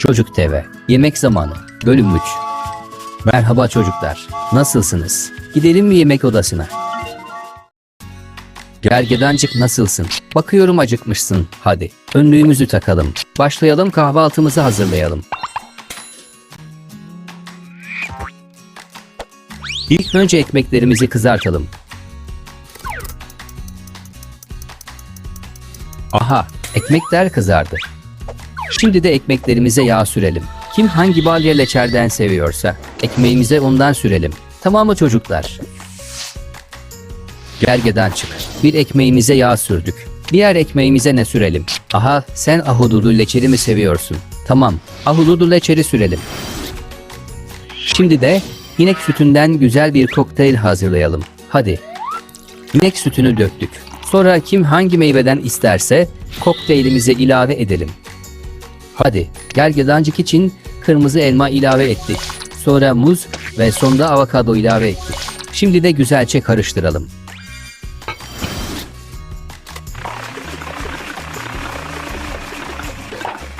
Çocuk TV. Yemek zamanı. Bölüm 3. Merhaba çocuklar. Nasılsınız? Gidelim mi yemek odasına? Gergedancık nasılsın? Bakıyorum acıkmışsın. Hadi önlüğümüzü takalım. Başlayalım kahvaltımızı hazırlayalım. İlk önce ekmeklerimizi kızartalım. Aha, ekmekler kızardı. Şimdi de ekmeklerimize yağ sürelim. Kim hangi balya leçerden seviyorsa ekmeğimize ondan sürelim. Tamam mı çocuklar? Gergeden çık. Bir ekmeğimize yağ sürdük. Diğer ekmeğimize ne sürelim? Aha sen ahududu leçeri mi seviyorsun? Tamam ahududu leçeri sürelim. Şimdi de inek sütünden güzel bir kokteyl hazırlayalım. Hadi. İnek sütünü döktük. Sonra kim hangi meyveden isterse kokteylimize ilave edelim. Hadi gergedancık için kırmızı elma ilave ettik. Sonra muz ve sonda avokado ilave ettik. Şimdi de güzelce karıştıralım.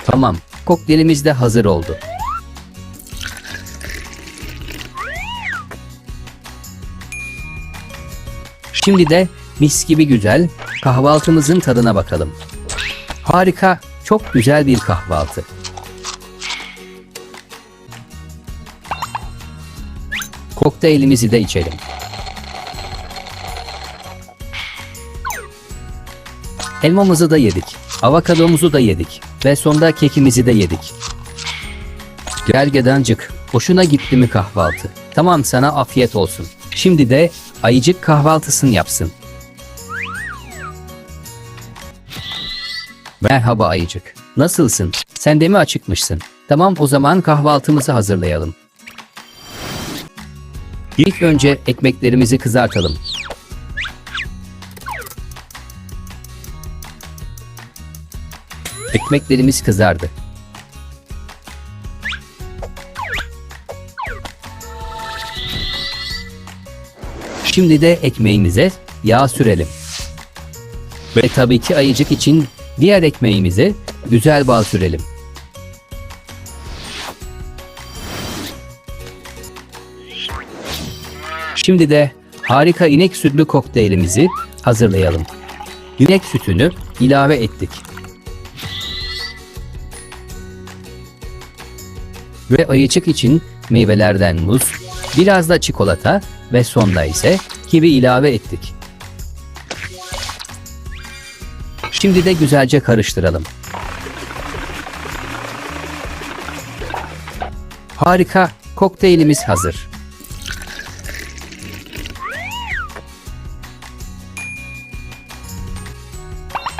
Tamam, kokteylimiz de hazır oldu. Şimdi de mis gibi güzel kahvaltımızın tadına bakalım. Harika, çok güzel bir kahvaltı. Kokteylimizi de içelim. Elmamızı da yedik, avokadomuzu da yedik ve sonda kekimizi de yedik. Gergedancık, hoşuna gitti mi kahvaltı? Tamam sana afiyet olsun. Şimdi de ayıcık kahvaltısını yapsın. Merhaba ayıcık. Nasılsın? Sen de mi acıkmışsın? Tamam o zaman kahvaltımızı hazırlayalım. İlk önce ekmeklerimizi kızartalım. Ekmeklerimiz kızardı. Şimdi de ekmeğimize yağ sürelim. Ve tabii ki ayıcık için diğer ekmeğimize güzel bal sürelim. Şimdi de harika inek sütlü kokteylimizi hazırlayalım. İnek sütünü ilave ettik. Ve ayıcık için meyvelerden muz, biraz da çikolata ve sonda ise kivi ilave ettik. Şimdi de güzelce karıştıralım. Harika, kokteylimiz hazır.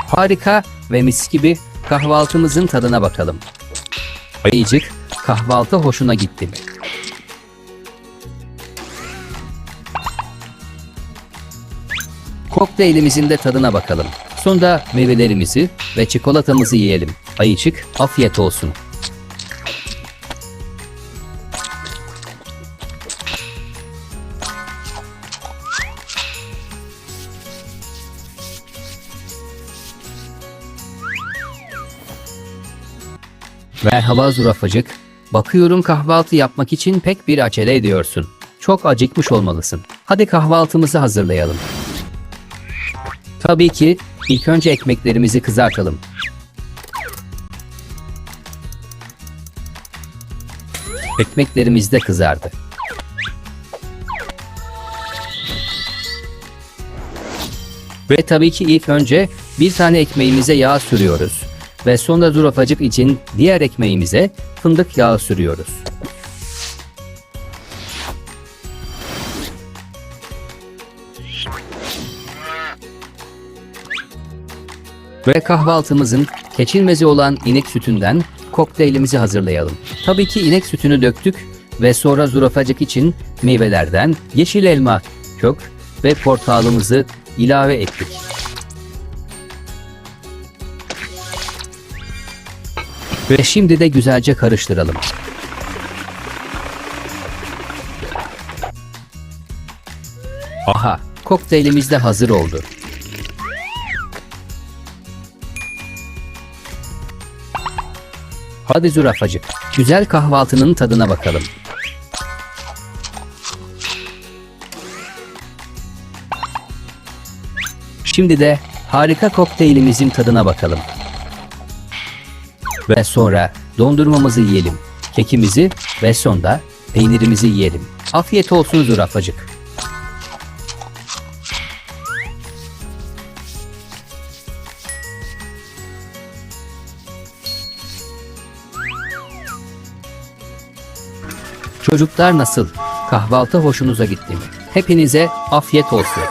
Harika ve mis gibi kahvaltımızın tadına bakalım. Ayıcık, kahvaltı hoşuna gitti mi? Kokteylimizin de tadına bakalım. Sonra meyvelerimizi ve çikolatamızı yiyelim. Ayıcık, afiyet olsun. Merhaba zürafacık. Bakıyorum kahvaltı yapmak için pek bir acele ediyorsun. Çok acıkmış olmalısın. Hadi kahvaltımızı hazırlayalım. Tabii ki ilk önce ekmeklerimizi kızartalım. Ekmeklerimiz de kızardı. Ve tabii ki ilk önce bir tane ekmeğimize yağ sürüyoruz. Ve sonra zürafacık için diğer ekmeğimize fındık yağı sürüyoruz. Ve kahvaltımızın keçilmezi olan inek sütünden kokteylimizi hazırlayalım. Tabii ki inek sütünü döktük ve sonra zürafacık için meyvelerden yeşil elma, kök ve portakalımızı ilave ettik. Ve şimdi de güzelce karıştıralım. Aha, kokteylimiz de hazır oldu. Hadi zürafacık. Güzel kahvaltının tadına bakalım. Şimdi de harika kokteylimizin tadına bakalım. Ve sonra dondurmamızı yiyelim. Kekimizi ve sonda peynirimizi yiyelim. Afiyet olsun zürafacık. Çocuklar nasıl? Kahvaltı hoşunuza gitti mi? Hepinize afiyet olsun.